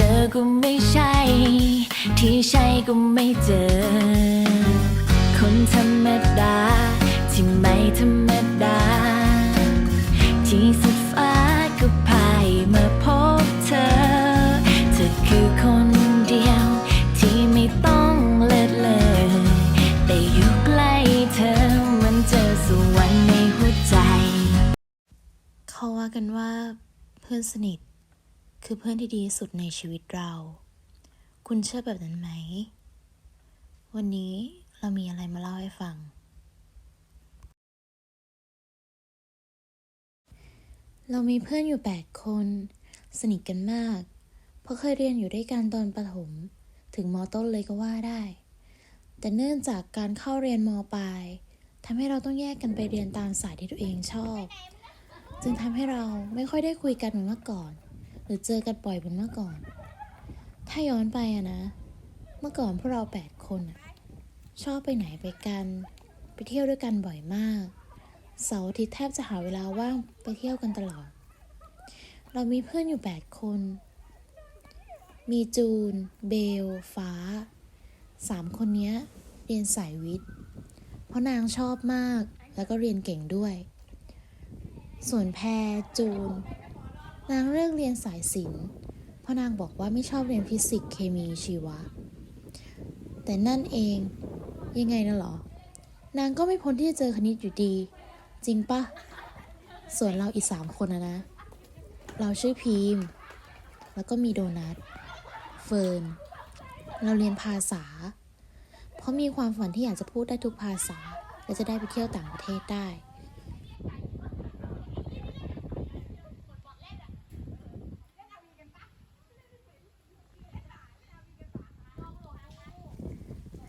เจอก็ไม่ใช่ ที่ใช่ก็ไม่เจอ คนธรรมดา ที่ไม่ธรรมดา ที่สุดฟ้าก็พายมาพบเธอ เธอคือคนเดียว ที่ไม่ต้องเลิศเลอแต่อยู่ใกล้เธอมันเจอสวรรค์ในหัวใจ เขาว่ากันว่าเพื่อนสนิท คือเพื่อนที่ดีสุดในชีวิตเรา คุณเชื่อแบบนั้นไหม วันนี้เรามีอะไรมาเล่าให้ฟัง เรามีเพื่อนอยู่แปดคน สนิทกันมาก เพราะเคยเรียนอยู่ด้วยกันตอนประถม ถึงมต้นเลยก็ว่าได้ แต่เนื่องจากการเข้าเรียนมปลายทำให้เราต้องแยกกันไปเรียนตามสายที่ตัวเองชอบ จึงทำให้เราไม่ค่อยได้คุยกันเหมือนเมื่อก่อน หรือเจอกันบ่อยเหมือนเมื่อก่อน ถ้าย้อนไปอะนะ เมื่อก่อนพวกเราแปดคนชอบไปไหนไปกัน ไปเที่ยวด้วยกันบ่อยมาก เสาร์อาทิตย์แทบจะหาเวลาว่างไปเที่ยวกันตลอด เรามีเพื่อนอยู่แปดคน มีจูน เบล ฟ้าสามคนนี้เรียนสายวิทย์ เพราะนางชอบมากแล้วก็เรียนเก่งด้วย ส่วนแพรจูน นางเลือกเรียนสายศิลป์เพราะนางบอกว่าไม่ชอบเรียนฟิสิกส์เคมีชีวะ แต่นั่นเองยังไงนะหรอ นางก็ไม่พ้นที่จะเจอคณิตอยู่ดี จริงปะส่วนเราอีกสามคนนะนะ เราชื่อพีม แล้วก็มีโดนัท เฟิร์น เราเรียนภาษา เพราะมีความฝันที่อยากจะพูดได้ทุกภาษา และจะได้ไปเที่ยวต่างประเทศได้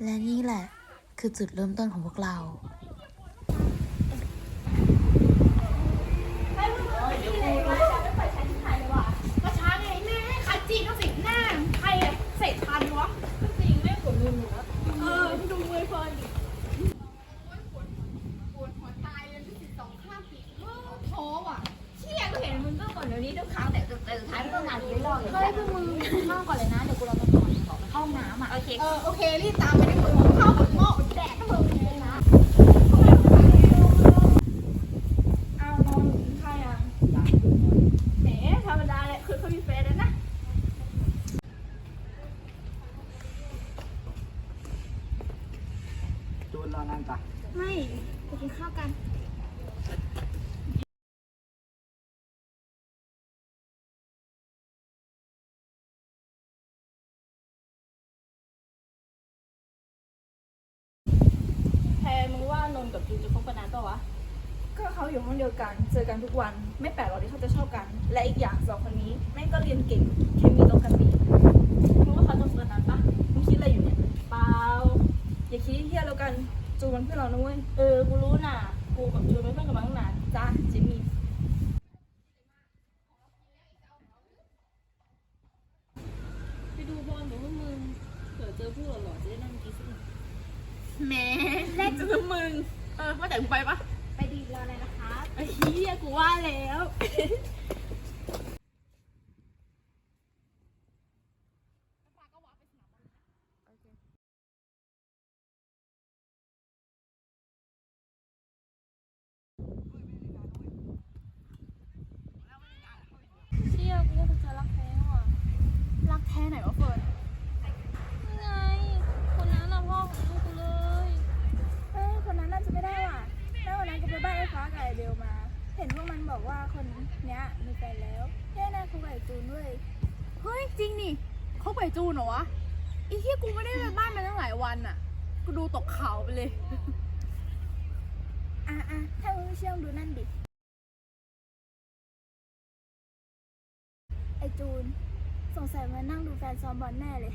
และนี่แหละ คือจุดเริ่มต้นของพวกเรา ก็ช้าไงแม่คัดจีนต้องสิหน้า ใครอะเสร็จทันวะจริงแม่ปวดมือหนูแล้วเออดูมือเฟิร์นดิปวดปวดหัวตายเลยที่สิบสองข้างปีเออท้อว่ะเชี่ยก็เห็นมึงก็ก่อนเดี๋ยวนี้ทุกครั้งแต่แต่สุดท้ายก็ต้องงานเรื่อยๆเฮ้ยพวกมึงเข้าก่อนเลยนะ เดี๋ยวกูรอตำรวจขอไปเข้าห้องน้ำอะ โอเค เออ โอเค รีบตามไปได้มึงเข้ากับหม้อแดกมึงเลยนะเอานอนกินข้าวยัง แหมธรรมดาเลยคือเขามีแฟนแล้วนะ จูนรอนานจ้ะ ไม่ไปกินข้าวกัน แพรมึงว่านนท์กับจูนจะคบกันนานปะวะ ก็ เขาอยู่ห้องเดียวกัน เจอกันทุกวัน ไม่แปลกหรอกที่เขาจะชอบกัน และอีกอย่างสองคนนี้แม่งก็เรียนเก่ง เคมีตรงกันดีมึงว่าเขาจะคบกันนานปะมึงคิดอะไรอยู่เนี่ย เปล่า อย่าคิดที่เที่ยวแล้วกัน จูมันเพื่อนเรานะเว้ย เออ กูรู้น่ะ กูกับจูนเป็นเพื่อนกันมาตั้งนานจ้าจิมมี่ ไปดูบอลกับพวกมึงเผื่อเจอผู้หล่อๆจะได้นั่งกินสักหน่อย แหมแรกจะคือมึง เออว่าแต่มึงไปปะ ไปดีรอเลยนะคะ ไอ้เหี้ยกูว่าแล้ว เชี่ยกูว่ากูเจอรักแท้ว่ะ รักแท้ไหนวะเฟิร์น ไง คนนั้นน่ะพ่อของลูกกูเลย เอ้ยคนนั้นน่าจะไม่ได้ว่ะ แล้ว บอกว่าคนเนี้ยมีแฟนแล้วแน่น่าคุยกับไอ้ จูนเว้ยเฮ้ยจริงนี่เขาไปจูนเหรอวะไอ้เหี้ยกูไม่ได้ไปบ้านมาตั้งหลายวันอะกูดูตกเขาไปเลย อะอะถ้ามึงไม่เชื่อมึงดูนั่นดิ ไอจูน สงสัยมานั่งดูแฟนซ้อมบอลแน่เลย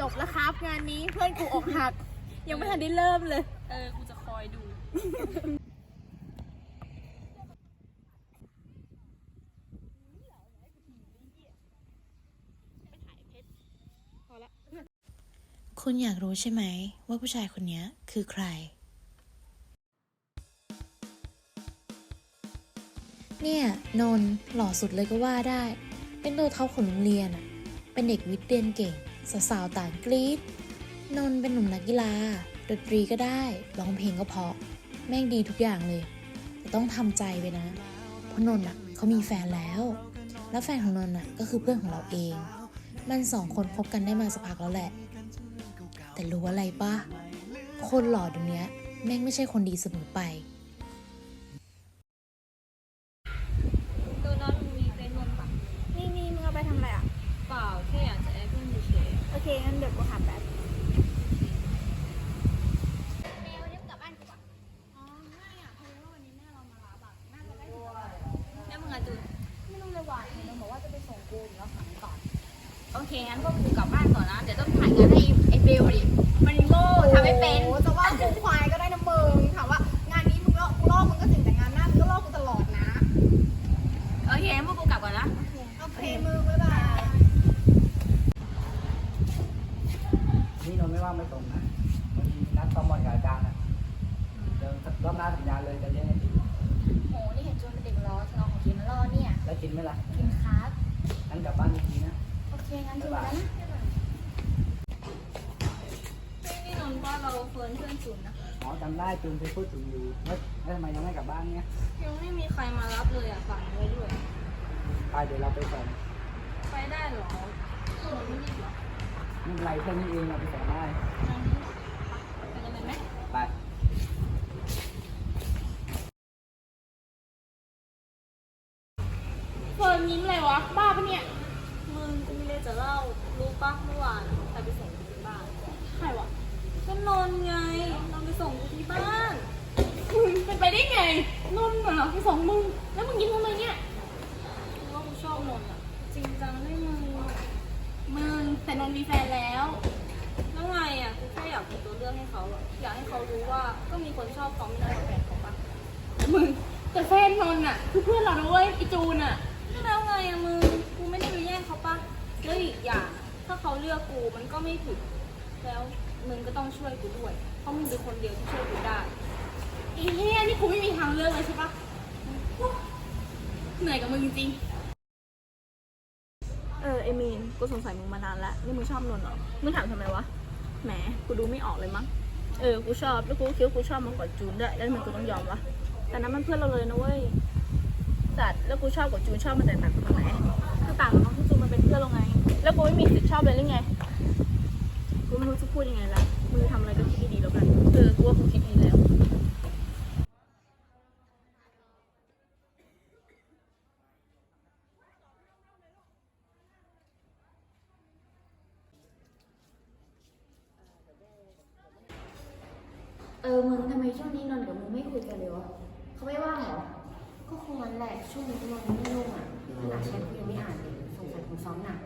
จบแล้วครับงานนี้เพื่อนกูอกหัก ยังไม่ทันได้เริ่มเลย เออ กูจะคอยดู คุณอยากรู้ใช่ไหม ว่าผู้ชายคนนี้คือใคร เนี่ย นนท์หล่อสุดเลยก็ว่าได้ เป็นตัวเท็อปของโรงเรียนอะเป็นเด็กวิทย์เรียนเก่ง สาวๆต่างกรี๊ดนนท์เป็นหนุ่มนักกีฬาดนตรีก็ได้ร้องเพลงก็เพราะ แม่งดีทุกอย่างเลยแต่ต้องทำใจไปนะ เพราะนนท์อะเขามีแฟนแล้ว แล้วแฟนของนนท์อะก็คือเพื่อนของเราเอง มันสองคนคบกันได้มาสักพักแล้วแหละ แต่รู้อะไรปะคนหล่อเดี๋ยวนี้แม่งไม่ใช่คนดีเสมอไป ตัวนั้นมึงมีเฟซนนท์ปะนี่นี่มึงเอาไปทำอะไรอะ เปล่าแค่อยากจะแอดเพื่อนเฉยโอเคงั้นเดี๋ยวกูหาแป๊บ ๆแล้วมึงอะจูน ไม่รู้เลยว่ะเห็นมันบอกว่าจะไปส่งกูอยู่แล้วฝังก่อน โอเค งั้นพวกกูกลับบ้านก่อนนะ เดี๋ยวต้องถ่ายงานให้ไอ้เบลดิ มันโง่ทำไม่เป็น โอ้จะว่ากูควายก็ได้นะมึง ถามว่างานนี้มึงลอกกูลอกมึงก็ถึงแต่งานหน้ามึงก็ลอกกูตลอดนะ โอเคงั้นพวกกูกลับก่อนนะ โอเคมึงบ๊ายบาย นี่นนท์ไม่ว่างไม่ตรงนะวันนี้นัดซ้อมบอลกับอาจารย์อะเดี๋ยวรอบหน้าสัญญาเลยจะเลี้ยงไอติม โห นี่เห็นจูนเป็นเด็กล้อจะเอาของกินมาล่อเนี่ย แล้วกินไหมล่ะ กินครับ งั้นกลับบ้านดีๆนะ โอเค งั้นจูนแล้วนะ นี่นนท์ ว่าเราเฟิร์นเพื่อนจูนนะอ๋อจำได้จูนไปพูดถึงอยู่แล้วแล้วทำไมยังไม่กลับบ้านเนี่ยยังไม่มีใครมารับเลยอะฝากไว้ด้วย ไปเดี๋ยวเราไปส่งไปได้เหรอจูนไม่รีบเหรอ ไม่เป็นไรแค่นี้เองเราไปส่งได้งั้นไปกันเลยไหม ไป เฟิร์นยิ้มเลยวะ บ้าปะเนี่ย มึงกูมีเรื่องจะเล่า รู้ปะเมื่อวานใครไปส่งกูที่บ้าน ใครวะ ก็นนท์ไงนนท์ไปส่งกูที่บ้าน มึงเป็นไปได้ไงนุ่ นเหรอไปส่งมึง แล้วมึงยิ้มทำไมเนี่ยกูว่ากูชอบนนท์อะจริงจังได้มึง มึงแต่นนท์มีแฟนแล้ว แล้วไงอะกูแค่อยากเป็นตัวเลือกให้เขาอะอยากให้เขารู้ว่าก็มีคนชอบเขาไม่ได้กับแฟนเขาปะมึงแต่แฟนนนท์อะคือเพื่อนเรานะเว้ยไอจูนอะแล้วไงอะมึง กูไม่ได้ไปแย่งเขาปะแล้วอีกอย่าง ถ้าเขาเลือกกูมันก็ไม่ผิด แล้วมึงก็ต้องช่วยกูด้วย เพราะมึงเป็นคนเดียวที่ช่วยกูได้อีเฮียนี่กูไม่มีทางเลือกเลยใช่ปะ เหนื่อยกับมึงจริงเออไอมีนกูสงสัยมึงมานานแล้วนี่มึงชอบนนท์เหรอมึงถามทำไมวะแหมกูดูไม่ออกเลยมั้งเออกูชอบแล้วกูก็คิดว่ากูชอบมันกว่าจูนด้วยแล้วทำไมกูต้องยอมวะแต่นั้นมันเพื่อนเราเลยนะเว้ยจัดแล้วกูชอบกับจูนชอบมันแตกต่างกันตรงไหนคือต่างกันตรงที่จูนมันเป็นเพื่อนเราไง แล้วกูไม่มีสิทธิ์ชอบเลยหรือไงกูไม่รู้จะพูดยังไงละมึงทำอะไรก็คิดดีๆแล้วกันเออกูว่ากูคิดดีแล้ว เขาไม่ว่างเหรอ ก็คงนั้นแหละช่วงนี้กำลังไม่ยุ่งอะขนาดฉันกูยังไม่อ่านเลยสงสัยคงซ้อมหนัก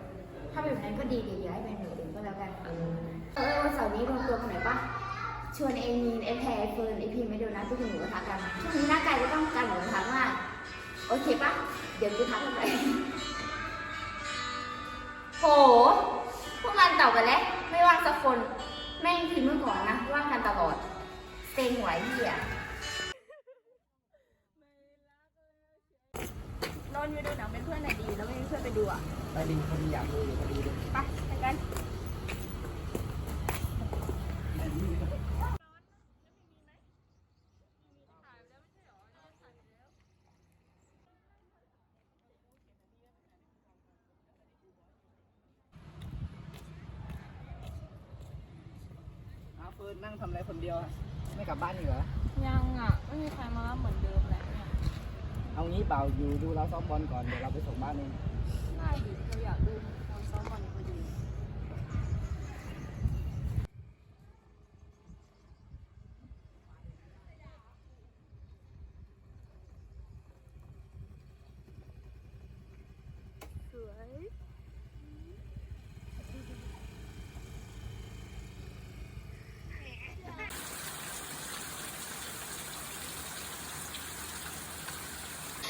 ถ้าแบบนั้นก็ดีเดี๋ยวย้ายไปหน่วยอื่นก็แล้วกัน เออเออวันเสาร์นี้รวมตัวกันหน่อยปะชวนเอมีนเอแพรเฟิร์นเอพีไม่ดูนะไปกินหมูกระทะกัน ช่วงนี้ร่ากายก็ต้องการหมูกระทะมากโอเคปะเดี๋ยวกูทักกันไปโห พวกมันเต่ากันแล้วไม่ว่างสักคน แม่งทีเมื่อก่อนนะ ว่างกันตลอดเต็งไหวเหี้ย นนท์ไปดูหนังเป็นเพื่อนหน่อยดี แล้วไม่มีเพื่อนไป ดูอะไปดีพอดีอยากดูอยู่พอดีเลยไปไปกันอ้าวเฟิร์นนั่งทำอะไรคนเดียวอะไม่กลับบ้านอีกเหรอ ยังอะ ไม่มีใครมารับเหมือนเดิมแหละเนี่ย เอางี้เปล่าอยู่ดูเราซ้อมบอลก่อนเดี๋ยวเราไปส่งบ้านเอง ได้ดิเราอยากดูตอนซ้อมบอลพอดี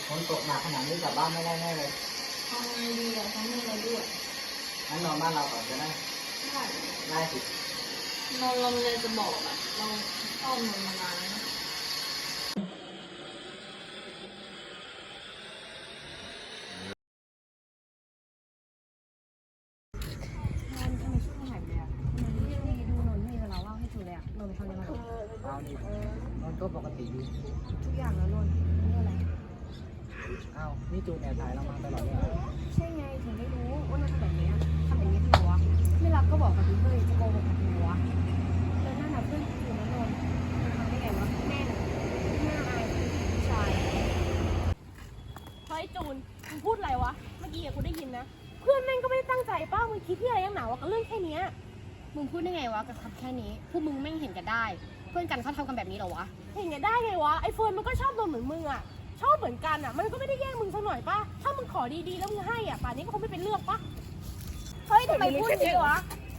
ฝนตกหนักขนาดนี้กลับบ้านไม่ได้แน่เลย งดีอะทำให้เราด้วยงั้นนอนบ้านเราก่อนจะได้ได้ได้สิเราเราเลยจะบอกอะเราชอบนนท์มานานแล้วนะเอานี่นอนก็ปกติดีทุกอย่างแล้วนนท์ นี่จูนแอบถ่ายเรามาตลอดเลยเหรอใช่ไงถึงได้รู้ว่านนท์ทำแบบเนี้ยทำแบบนี้ทำไมวะไม่รักก็บอกกับพี่เพื่อนจะโกหกกับทำไมวะแล้วนั่นน่ะเพื่อนกูนะนนท์มันทำได้ไงวะแม่น่ะหน้าอายผู้ชายเฮ้ยจูนมึงพูดอะไรวะ เมื่อกี้อะกูได้ยินนะ เพื่อนแม่งก็ไม่ได้ตั้งใจป้ามึงคิดที่อะไรยังหนาวะกับเรื่องแค่เนี้ยมึงพูดได้ไงวะกับคำแค่นี้พวกมึงแม่งเห็นกันได้ เพื่อนกันเขาทำกันแบบนี้เหรอวะ เห็นไงได้ไงวะไอ้เฟิร์นมันก็ชอบโดนเหมือนมึงอะ อบเหมือนกันอะมันก็ไม่ได้แย่งมึงสักหน่อยป่ะ ถ้ามึงขอดีๆแล้วมึงให้อะป่านนี้ก็คงไม่เป็นเรื่องป่ะ เฮ้ยทำไมพูดอย่างนี้วะ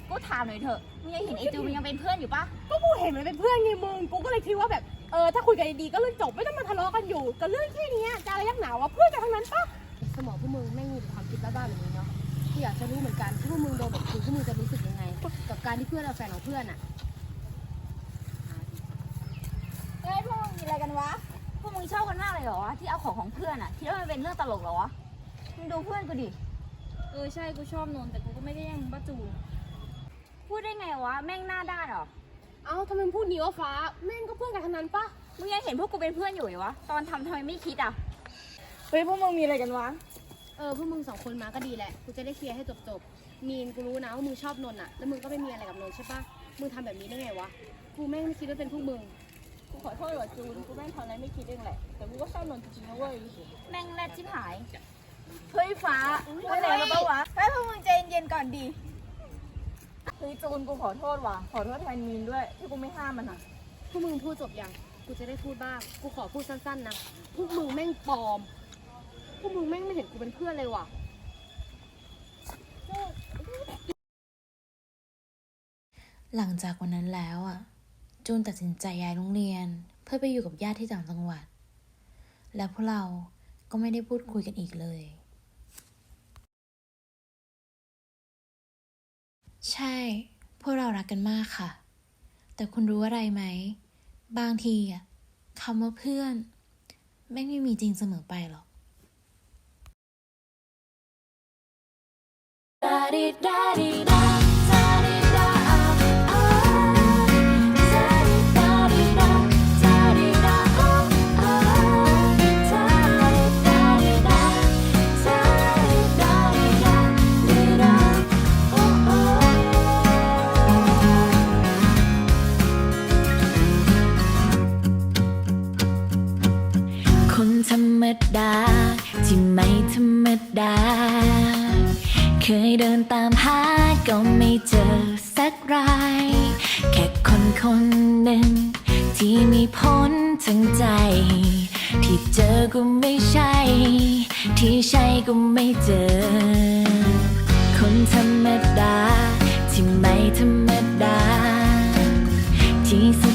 กูถามหน่อยเถอะมึงยังเห็นไอจูมันยังเป็นเพื่อนอยู่ปะก็กูเห็นมันเป็นเพื่อนไงมึง กูก็เลยคิดว่าแบบ เออถ้าคุยกันดีๆก็เรื่องจบไม่ต้องมาทะเลาะกันอยู่กับเรื่องแค่เนี้ยจะอะไรยักหนาวะเพื่อนกันทั้งนั้นป่ะ สมองพวกมึงแม่งมีแต่ความคิดบ้าๆแบบนี้เนาะกูอยากจะรู้เหมือนกันที่พวกมึงโดนแบบกูพวกมึงจะรู้สึกยังไง กับการที่เพื่อนเราแฟนของเพื่อนอะเฮ้ยพวกมึงมีอะไรกันวะพ วกมึงชอบกันมากเลยเหรอวะที่เอาของของเพื่อนอะคิดว่ามันเป็นเรื่องตลกเหรอวะมึงดูเพื่อนกูดิเออใช่กูชอบนนท์แต่กูก็ไม่ได้แย่งมึงป้าจูนพูดได้ไงวะแม่งหน้าด้านเหรอเอ้าทำไมมึงพูดนี้วะฟ้า แม่งก็เพื่อนกันทั้งนั้นป่ะมึงยังเห็นพวกกูเป็นเพื่อนอยู่เหรอวะตอนทำทำไมไม่คิดอะเฮ้ยพวกมึงมีอะไรกันวะเออพวกมึงสองคนมาก็ดีแหละ กูจะได้เคลียร์ให้จบๆมีนกูรู้นะว่ามึงชอบนนท์อะแล้วมึงก็ไม่มีอะไรกับนนท์ใช่ปะมึงทำแบบนี้ได้ไงวะ กูแม่งไม่คิดว่าเป็นพวกมึง กูขอโทษว่ะจูน กูแม่งทำอะไรไม่คิดเองแหละ แต่กูก็ชอบนนท์จริงๆนะเว้ย แม่งแรดชิบหาย เฮ้ยฟ้าพูดอะไรกันปะวะเฮ้ยพวกมึงใจเย็นๆก่อนดิเฮ้ยจูน กูขอโทษว่ะ ขอโทษแทนมีนด้วย ที่กูไม่ห้ามมันอะ พวกมึงพูดจบยัง กูจะได้พูดบ้าง กูขอพูดสั้นๆนะ พวกมึงแม่งปลอม พวกมึงแม่งไม่เห็นกูเป็นเพื่อนเลยว่ะ หลังจากวันนั้นแล้วอะ จูนตัดสินใจย้ายโรงเรียน เพื่อไปอยู่กับญาติที่ต่างจังหวัด และพวกเราก็ไม่ได้พูดคุยกันอีกเลย ใช่ พวกเรารักกันมากค่ะ แต่คุณรู้อะไรไหม บางทีอะคำว่าเพื่อนแม่ไม่มีจริงเสมอไปหรอกคน ทั้งใจ ที่เจอก็ไม่ใช่ ที่ใช่ก็ไม่เจอ คนธรรมดา ที่ไม่ธรรมดา ที่สุด